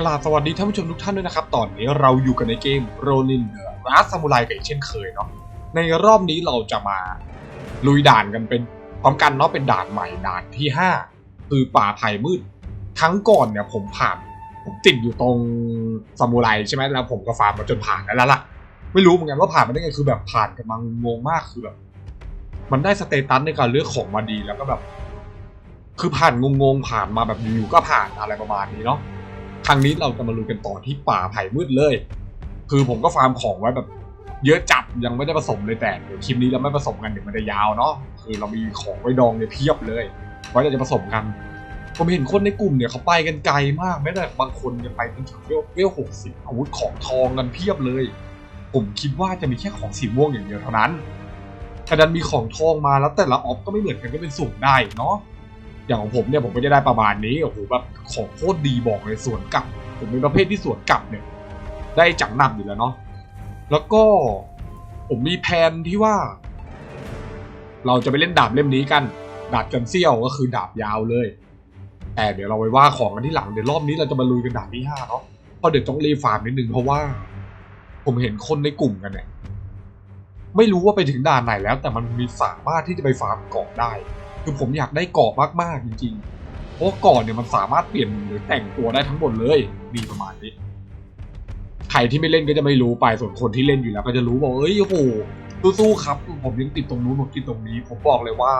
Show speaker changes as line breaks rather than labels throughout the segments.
กราบสวัสดีท่านผู้ชมทุกท่านด้วยนะครับ ตอนนี้เราอยู่กันในเกมโรนินเดอร์รัสซามูไรกันเช่นเคยเนาะ ในรอบนี้เราจะมาลุยด่านกันเป็นพร้อมกันเนาะเป็นด่านใหม่ด่านที่ 5 คือป่าไผ่มืด ครั้งก่อนเนี่ยผมผ่านผมติดอยู่ตรงซามูไรใช่ไหมแล้วผมก็ฟาร์มมาจนผ่านแล้วล่ะ ไม่รู้เหมือนกันว่าผ่านมาได้ไงคือแบบผ่านกันมางงมากคือแบบมันได้สเตตัสในการเลือกของมาดีแล้วก็แบบ คือผ่านงงๆผ่านมาแบบอยู่ๆก็ผ่านอะไรประมาณนี้เนาะ รั้งนี้เราจะมาลุยกันต่อที่ป่าไผ่มืดเลย คือผมก็ฟาร์มของไว้แบบ เยอะจัดยังไม่ได้ผสมเลยแต่เดี๋ยวคลิปนี้เราไม่ผสมกันเดี๋ยวมันจะยาวเนาะคือเรามีของไว้ดองเนี่ยเพียบเลยไว้เราจะผสมกันผมเห็นคนในกลุ่มเนี่ยเขาไปกันไกลมากแม้แต่บางคนยังไปจนถึงเวลเวลหกสิบอาวุธของทองกันเพียบเลย ผมคิดว่าจะมีแค่ของสีม่วงอย่างเดียวเท่านั้นแต่ดันมีของทองมาแล้วแต่ละออฟก็ไม่เหมือนกันก็เป็นสูงได้เนาะ อย่างของผมเนี่ยผมก็จะได้ประมาณนี้โอ้โหแบบของโคตรดีบอกเลยสวนกลับ ผมเป็นประเภทที่สวนกลับเนี่ย ได้จังนำอยู่แล้วเนาะแล้วก็ผมมีแผนที่ว่า เราจะไปเล่นดาบเล่มนี้กัน ดาบจันเซี่ยวก็คือดาบยาวเลย แต่เดี๋ยวเราไว้ว่าของกันที่หลังเดี๋ยวรอบนี้เราจะมาลุยกันดาบที่ห้าเนาะเพราะเดี๋ยวต้องรีฟาร์มนิดนึงเพราะว่า ผมเห็นคนในกลุ่มกันเนี่ยไม่รู้ว่าไปถึงด่านไหนแล้ว แต่มันมีสามารถที่จะไปฟาร์มเกาะได้ คือผมอยากได้เกาะมากๆจริงๆ เพราะเกาะเนี่ยมันสามารถเปลี่ยนหรือแต่งตัวได้ทั้งหมดเลยมีประมาณนี้ใครที่ไม่เล่นก็จะไม่รู้ไปส่วนคนที่เล่นอยู่แล้ว ก็จะรู้บอกเอ้ยโอ้โหสู้ๆครับ ผมยังติดตรงนู้นผมติดตรงนี้ ผมบอกเลยว่า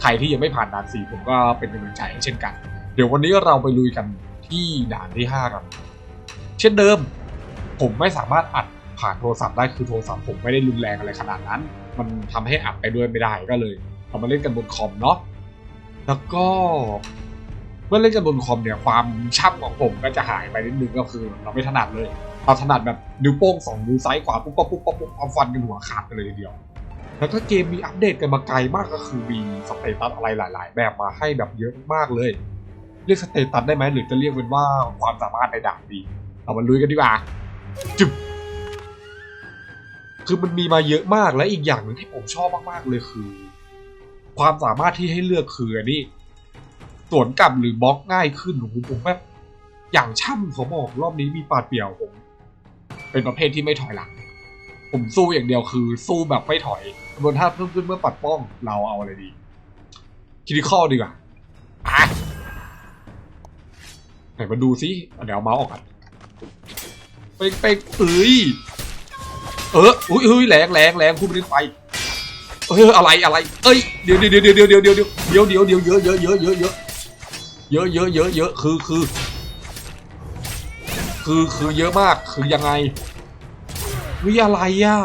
ใครที่ยังไม่ผ่านด่านสี่ผมก็เป็นกำลังใจให้เช่นกัน เดี๋ยววันนี้เราไปลุยกันที่ด่านที่ห้ากันเช่นเดิม ผมไม่สามารถอัดผ่านโทรศัพท์ได้คือโทรศัพท์ผมไม่ได้รุนแรงอะไรขนาดนั้น มันทำให้อัดไปด้วยไม่ได้ก็เลย เรามาเล่นกันบนคอมเนาะแล้วก็เมื่อเล่นกันบนคอมเนี่ยความช่ำของผมก็จะหายไปนิดนึงก็คือเราไม่ถนัดเลยเราถนัดแบบนิ้วโป้งสองนิ้วซ้ายขวาปุ๊บปั๊บปุ๊บปุ๊บเอาฟันกันหัวขาดกันเลยทีเดียว แล้วก็เกมมีอัปเดตกันมาไกลมากก็คือมีสเตตัสอะไรหลาย ๆ แบบมาให้แบบเยอะมากเลย เรียกสเตตัสได้ไหมหรือจะเรียกเป็นว่าความสามารถในดานดีเรามาลุยกันดีกว่าจุบคือมันมีมาเยอะมากและอีกอย่างหนึ่งที่ผมชอบมากๆเลยคือ ความสามารถที่ให้เลือกคืออันนี้สวนกลับหรือบล็อกง่ายขึ้นโอ้โหผมแบบอย่างช่ำเขาบอกรอบนี้มีปาดเปรียวผมเป็นประเภทที่ไม่ถอยหลัง ผมสู้อย่างเดียวคือ สู้แบบไม่ถอยบนท่าเพิ่มขึ้นเมื่อปัดป้องเราเอาอะไรดีคิดิคอลดีกว่าไหนมาดูซิเดี๋ยวเมาส์ออกกันไปไปเอ้ยเอออุ้ยเฮ้ยแรงแรงแรงพูดไปเล่นไป เอ้ยอะไรอะไร เอ้ยเดี๋ยวเดี๋ยวเดี๋ยวเดี๋ยวเดี๋ยวเดี๋ยวเดี๋ยวเดี๋ยวเดี๋ยวเดี๋ยวเยอะเยอะเยอะเยอะเยอะเยอะเยอะเยอะเยอะคือคือคือคือเยอะมากคือยังไงวิอะไรอะ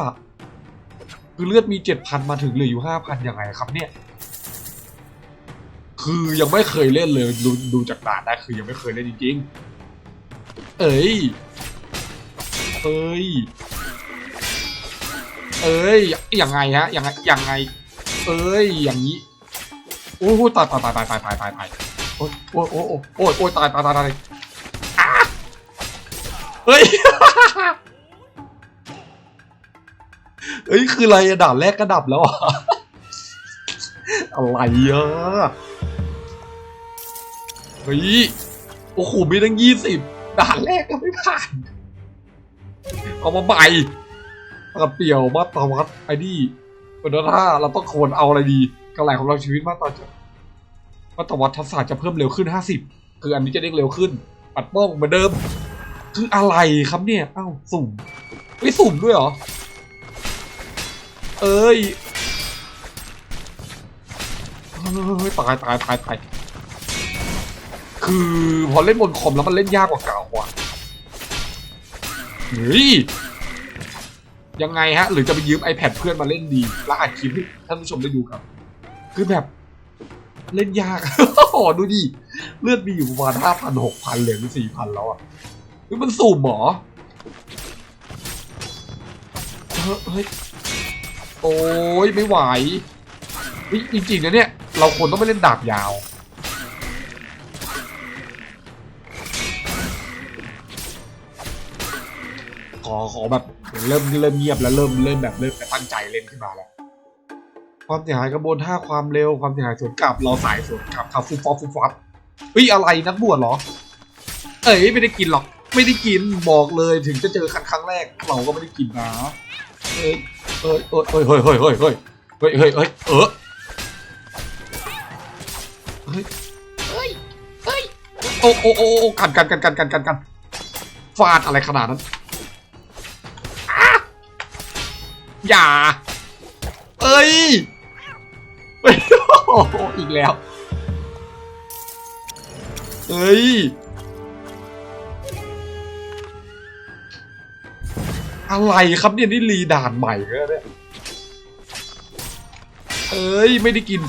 คือเลือดมีเจ็ดพันมาถึงเหลืออยู่ห้าพันยังไงครับเนี่ย คือยังไม่เคยเล่นเลยดูดูจากด่านได้คือยังไม่เคยเล่นจริงๆ เอ้ยเอ้ย เอ้ยอยังไงฮะอยังไงยังไง เอ้ยอย่างนี้โอ้โหตายตายตายตายตายตายตายตายโอ้ยโอ้ยโอ้ยโอ้ยโอ้ยตายตายตายตายเฮ้ยเฮ้ยคืออะไรด่านแรกก็ดับแล้วอะอะไรอะเฮ้ยโอ้โหมีตั้งยี่สิบด่านแรกก็ไม่ผ่าน เอามาใบ ปากเปี่ยวมาตรวัดไอ้นี่เป็นถ้าเราต้องควรเอาอะไรดีกระไหลของเราชีวิตมาตาจะมาตรวัดทักษะจะเพิ่มเร็วขึ้นห้าสิบคืออันนี้จะเด้งเร็วขึ้น ปัดป้องเหมือนเดิม คืออะไรครับเนี่ยอ้าวสุ่มไม่สุ่มด้วยเหรอ เอ้ยเฮ้ยตายตายตายตายคือพอเล่นบนคอมแล้วมันเล่นยากกว่าเก่าว่ะเฮ้ย ยังไงฮะ หรือจะไปยืม iPad เพื่อนมาเล่นดีแล้วอัดคลิปให้ท่านผู้ชมได้ดูครับ คือแบบเล่นยาก โอ้โหดูดิ เลือดมีอยู่ประมาณห้าพันหกพันเหลือสี่พันแล้วอะนี่มันสุ่มเหรอเฮ้ย โอ้ยไม่ไหวเฮ้ยจริงๆนะเนี่ย เราควรต้องไปเล่นดาบยาว ขอขอแบบ เริ่มเริ่มเงียบแล้วเริ่มเริ่มแบบเริ่มจะตั้งใจเล่นขึ้นมาแล้ว ความเสียหายกระบวนท่าความเร็วความเสียหายสวนกลับเราสายสวนกลับขับฟุบฟอบฟุบฟับเฮ้ยอะไรนักบวชเหรอ เอ้ยไม่ได้กินหรอก ไม่ได้กินบอกเลยถึงจะเจอคันครั้งแรกเราก็ไม่ได้กินนะเอ้ยเอ้ยเอ้ยเอ้ยเฮ้ยเฮ้ยเฮ้ยเฮ้ยเฮ้ยเฮ้ยเฮ้ยเออเฮ้ยเฮ้ยเฮ้ยโอ้โอ้โอ้โอ้กันกันกันกันกันกันกันฟาดอะไรขนาดนั้น อย่า เอ้ยโอ้โหอีกแล้ว เอ้ย อะไรครับเนี่ยนี่รีด่านใหม่เลยเนี่ย เอ้ย ไม่ได้กิน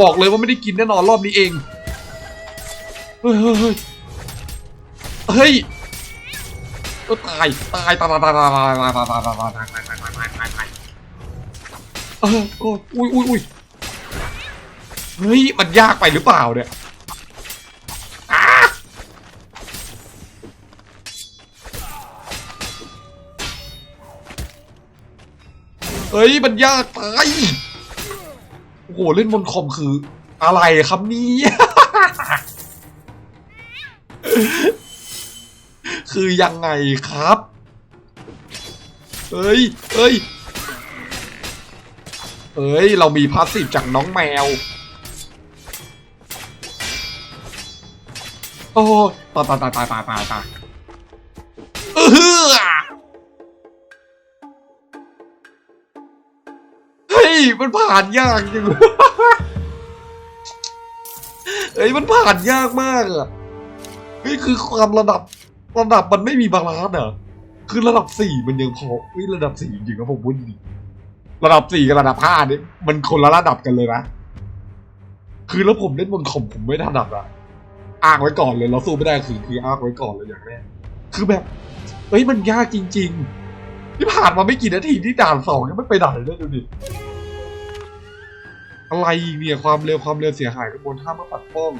บอกเลยว่าไม่ได้กินแน่นอนรอบนี้เอง เฮ้ย เฮ้ย เฮ้ยเฮ้ยก็ตาย ตาย ตาย ตาย ตาย ตาย ตาย ตาย ตาย ตาย ตาย ออโอ้อุ้ยอุ้ยอุ้ยเฮ้ย มันยากไปหรือเปล่าเนี่ยเฮ้ย มันยากไป โอ้โห เล่นบนคอมคือ อะไรครับนี่คือยังไงครับเอ้ยเอ้ย เอ้ย เรามีพาสซีฟจากน้องแมว โอ้ตายตายตายตายตายตายตายเออเฮ้ย มันผ่านยากจริงเฮ้ย มันผ่านยากมากอะเฮ้ย คือความระดับระดับมันไม่มีบาลานซ์อะคือระดับสี่มันยังพอเฮ้ย ระดับสี่จริงๆนะผมพูดจริง ระดับสี่กับระดับห้านี่มันคนละระดับกันเลยนะ คือแล้วผมเล่นบนคอมผมไม่ถนัดอะอ้างไว้ก่อนเลย เราสู้ไม่ได้คือคืออ้างไว้ก่อนเลยอย่างแรกคือแบบเฮ้ยมันยากจริง ๆ ที่ผ่านมาไม่กี่นาทีที่ด่านสองยังไม่ไปด่านเลยดูดิอะไรอีกเนี่ยความเร็วความเร็วเสียหายกระบวนท่ามื่อปัดป้อง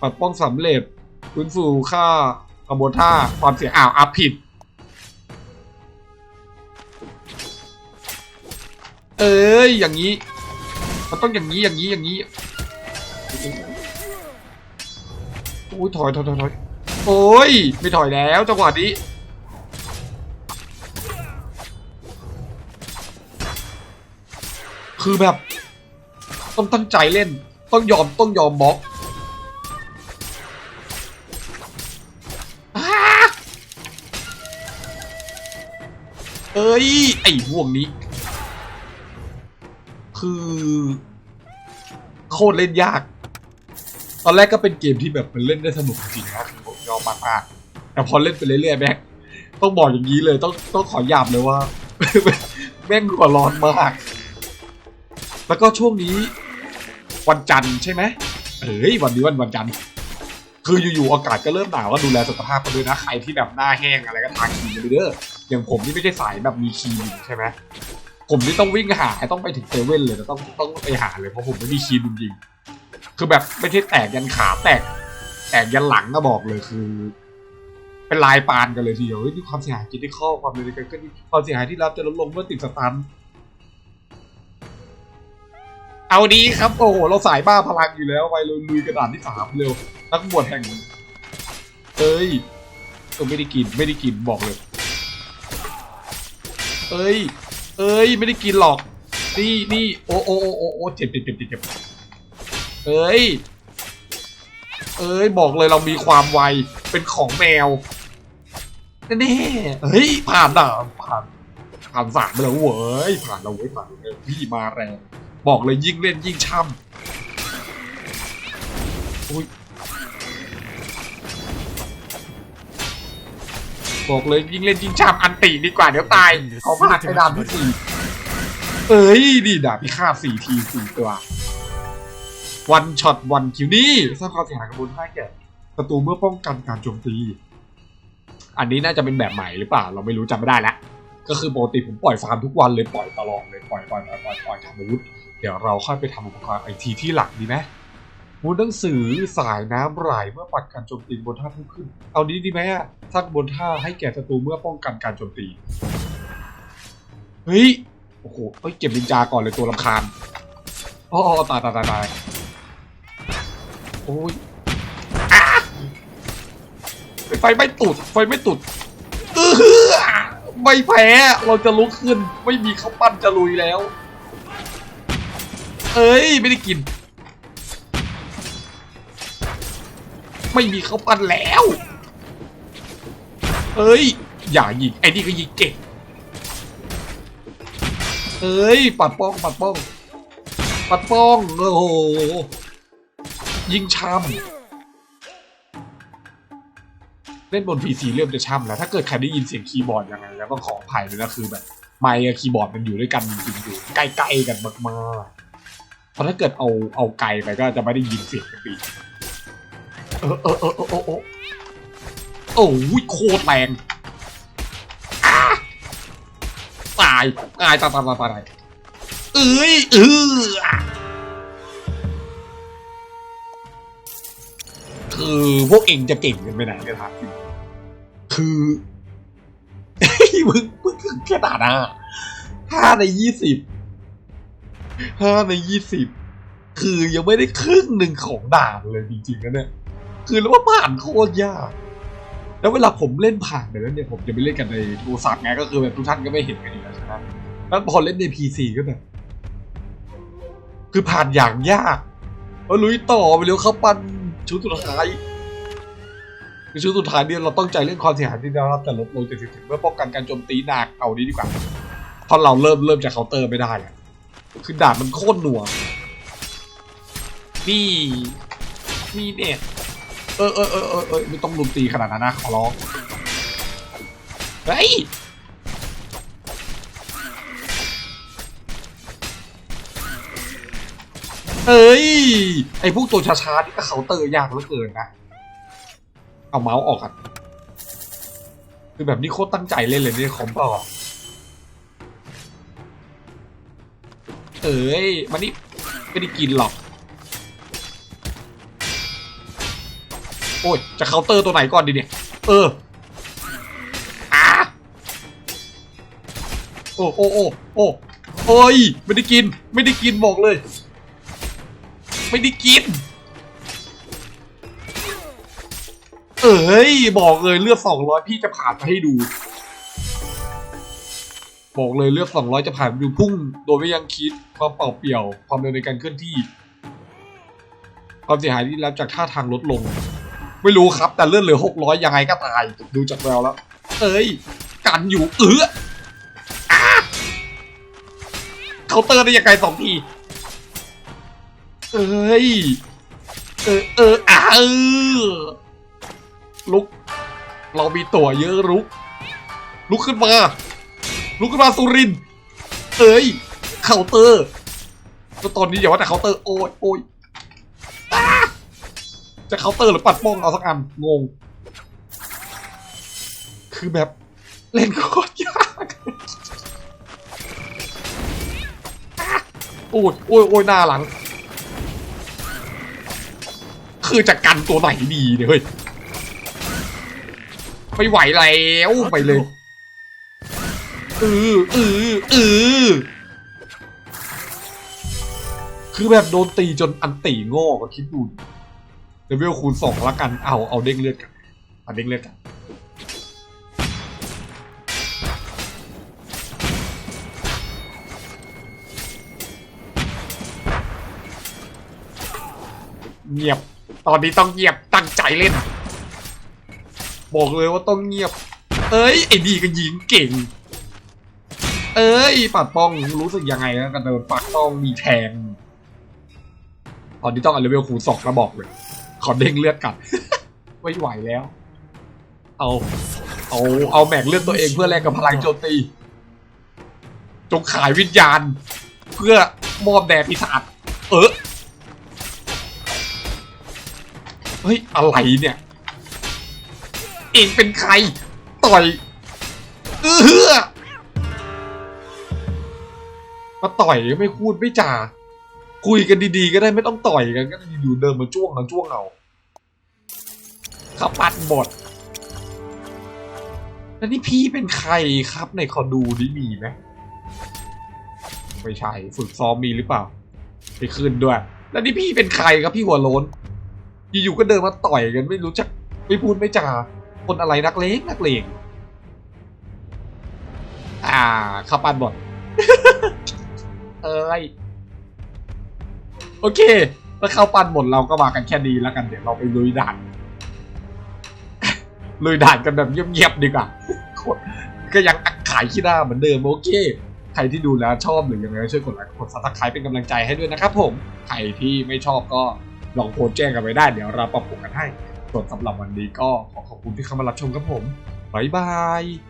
ปัดป้องสำเร็จฟื้นฟูค่ากระบวนท่าความเสียอ้าวอะผิด เอ้ยอย่างนี้มันต้องอย่างนี้อย่างนี้อย่างนี้โอ้ยถอยถอยถอยถอยโอ้ยไม่ถอยแล้วจังหวะนี้คือแบบ ต้องตั้งใจเล่น ต้องยอมต้องยอมบล็อกเอ้ย ไอ้พวกนี้ คือ โคตรเล่นยาก ตอนแรกก็เป็นเกมที่แบบมันเล่นได้สนุกจริงนะคือผมยอมมากๆแต่พอเล่นไปเรื่อยๆแม็กต้องบอกอย่างนี้เลย ต้องต้องขอหยาบเลยว่า แม่งหัวร้อนมาก แล้วก็ช่วงนี้ วันจันทร์ใช่ไหมเอ้ยวันนี้วันวันจันทร์คืออยู่ๆอากาศก็เริ่มหนาวก็ดูแลสุขภาพกันด้วยนะใครที่แบบหน้าแห้งอะไรก็ทาครีมไปเด้ออย่างผมนี่ไม่ใช่สายแบบมีครีมใช่ไหม ผมนี่ต้องวิ่งหาต้องไปถึงเซเว่นเลยนะต้องต้องไปหาเลยเพราะผมไม่มีครีมจริงๆคือแบบไม่ใช่แตกยันขาแตก แตกยันหลังก็บอกเลยคือ เป็นลายปานกันเลยทีเดียวนี่ความเสียหายกินที่ข้อความเลยกันก็ความเสียหายที่รับจะลดลงเมื่อติดสตันเอาดีครับโอ้โหเราสายบ้าพลังอยู่แล้วไปเลยลุยกระดานที่สามเร็วนักบวชแห่งเอ้ยเออไม่ได้กินไม่ได้กินบอกเลย เอ้ย เอ้ยไม่ได้กินหรอก นี่นี่โอ้โอ้โอ้โอ้เจ็บเจ็บเจ็บเจ็บเอ้ย เอ้ยบอกเลยเรามีความไวเป็นของแมวแน่เฮ้ยผ่านด่าผ่านผ่านสามไปแล้วเว้ยผ่านเราเว้ยผ่านเราพี่มาแรงบอกเลยยิ่งเล่นยิ่งช่ำอุ้ย บอกเลยยิ่งเล่นยิ่งช่ำอันตีดีกว่าเดี๋ยวตายเขาพลาดไปดามที่สี่เอ้ยนี่ดาบพิฆาตสี่ทีสี่ตัววันช็อตวันคิวนี่สร้างความเสียหายกระบวนท่าแก่ศัตรูเมื่อป้องกันการโจมตี อันนี้น่าจะเป็นแบบใหม่หรือเปล่า เราไม่รู้จำไม่ได้แล้วก็คือปกติผมปล่อยฟาร์มทุกวันเลยปล่อยตลอดเลยปล่อยปล่อยปล่อยปล่อยปล่อยทำอาวุธเดี๋ยวเราค่อยไปทำอุปกรณ์ไอทีที่หลักดีไหม มูลหนังสือสายน้ำไหลเมื่อปัดการโจมตีบนท่าเพิ่มขึ้น เอานี้ดีไหมอะสร้างบนท่าให้แก่ศัตรูเมื่อป้องกันการโจมตี เฮ้ย โอ้โหเฮ้ยเก็บลินจาก่อนเลยตัวลำคาญอ๋อตายตายตายตายโอ้ยไฟไม่ตุดไฟไม่ตุดเออไม่แพ้ เราจะลุกขึ้น ไม่มีข้าวปั้นจะลุยแล้ว เอ้ย ไม่ได้กิน ไม่มีเขาปั้นแล้วเอ้ย อย่ายิงไอ้นี่ก็ยิงเก่งเอ้ย ปัดป้อง ปัดป้อง ปัดป้อง โอ้โห ยิงช้ำเล่นบน PC เริ่มจะช่ำแล้ว ถ้าเกิดใครได้ยินเสียงคีย์บอร์ดยังไง แล้วก็ขออภัยด้วยนะคือแบบ ไมค์กับคีย์บอร์ดมันอยู่ด้วยกันจริงๆอยู่ใกล้ๆกันมากๆเพราะถ้าเกิดเอาเอาไกลไปก็จะไม่ได้ยินเสียงกันดี เออเออเออเออเออโอ้ยโคตรแรงตายตายตายตายตายตายเอ้ยเออคือพวกเองจะเก่งกันไปไหนกันครับคือมึงมึงถึงขนาดน่ะห้าในยี่สิบห้าในยี่สิบคือยังไม่ได้ครึ่งหนึ่งของด่านเลยจริงๆนะเนี่ย คือแล้วว่าผ่านโคตรยาก แล้วเวลาผมเล่นผ่านไปแล้วเนี่ยผมจะไปเล่นกันในโทรศัพท์ไงก็คือแบบทุกท่านก็ไม่เห็นกันอยู่แล้วใช่ไหมแล้วพอเล่นในพีซีก็แบบคือผ่านอย่างยากเอาลุยต่อไปเร็วเข้าปั้นชุดสุดท้ายคือชุดสุดท้ายเนี่ยเราต้องใจเรื่องความเสียหายที่ได้รับแต่ลดลงจากสิบเพื่อป้องกันการโจมตีหนักเอานี้ดีกว่าเพราะเราเริ่มเริ่มจากเคาน์เตอร์ไม่ได้อะคือดาบมันโคตรหน่วงนี่นี่เนี่ย เออเออเออเออเออไม่ต้องลุมตีขนาดนั้นนะขอร้องเฮ้ยเอ้ย ไอพวกตัวช้าๆนี่ก็เคาเตอร์ยากเหลือเกินนะ เอาเมาส์ออกกันคือแบบนี้โคตรตั้งใจเล่นเลยเนี่ยคอมเปล่าอะเอ้ย มันนี่ไม่ได้กินหรอก โอ้ย จะเคาน์เตอร์ตัวไหนก่อนดีเนี่ย เอออะโอ้โอ้โอ้โอ้โอ้ย ไม่ได้กิน ไม่ได้กินบอกเลย ไม่ได้กิน เอ้ย บอกเลยเลือดสองร้อยพี่จะผ่านมาให้ดู บอกเลยเลือดสองร้อยจะผ่านไปดูพุ่ง โดยไม่ยังคิดความเป่าเปลี่ยว ความเร็วในการเคลื่อนที่ความเสียหายที่ได้รับจากท่าทางลดลง ไม่รู้ครับ แต่เลื่อนเหลือหกร้อยยังไงก็ตาย ดูจากแววแล้ว เอ้ย กันอยู่เออเคาเตอร์ได้ยังไงสองที เอ้ย เออ เอออะเออลุก เรามีตัวเยอะลุก ลุกขึ้นมา ลุกขึ้นมาสุริน เอ้ย เคาน์เตอร์ก็ตอนนี้อย่าว่าแต่เคาน์เตอร์ โอ้ยโอ้ย จะเคาน์เตอร์หรือปัดป้องเอาสักอันงง คือแบบเล่นโคตรยากโอ้ยโอ้ยโอ้ยหน้าหลัง คือจะกันตัวไหนดีเนี่ยเฮ้ยไม่ไหวแล้วไปเลยเออเออเออคือแบบโดนตีจนอันตีโง่ก็คิดดู เลเวลคูณสองละกัน เอา เอาเด้งเลือดกันเอาเด้งเลือดกัน เงียบ ตอนนี้ต้องเงียบ ตั้งใจเล่น บอกเลยว่าต้องเงียบ เอ้ย ไอ้ดีก็ยิงเก่ง เอ้ย ปัดป้องรู้สึกยังไงนะกันเดินปักต้องมีแทง ตอนนี้ต้องเอาเลเวลคูณสองแล้วบอกเลย ขอเด้งเลือดกัดไม่ไหวแล้ว เอา เอา เอาแม็กเลือดตัวเองเพื่อแลกกับพลังโจมตี จงขายวิญญาณ เพื่อมอบแด่ปีศาจเออเฮ้ย อะไรเนี่ย เองเป็นใคร ต่อย เออมาต่อยไม่พูดไม่จา คุยกันดีๆ ก็ได้ไม่ต้องต่อยกันก็อยู่เดินมาจ้วงกันจ้วงเอาเขาปัดหมดแล้วนี่พี่เป็นใครครับในขอดูนี่มีไหมไม่ใช่ฝึกซ้อมมีหรือเปล่าไปขึ้นด้วย แล้วนี่พี่เป็นใครครับพี่หัวโลนอยู่ๆก็เดินมาต่อยกันไม่รู้จักไม่พูดไม่จาคนอะไรนักเลงนักเลงอ่าข้าปั้นบอดเอ้ย โอเคถ้าเข้าปั้นหมดเราก็มากันแค่นี้แล้วกันเดี๋ยวเราไปลุยด่านลุยด่านกันแบบเงียบๆดีกว่าก็ยังอักขายขี้หน้าเหมือนเดิมโอเค ใครที่ดูแล้วชอบหรือยังไงช่วยกดไลค์กดซับสไครป์เป็นกำลังใจให้ด้วยนะครับผม ใครที่ไม่ชอบก็ลองโพสต์แจ้งกันไว้ได้เดี๋ยวเราปรับปรุงกันให้ส่วนสำหรับวันนี้ก็ขอขอบคุณที่เข้ามารับชมครับผมบ๊ายบาย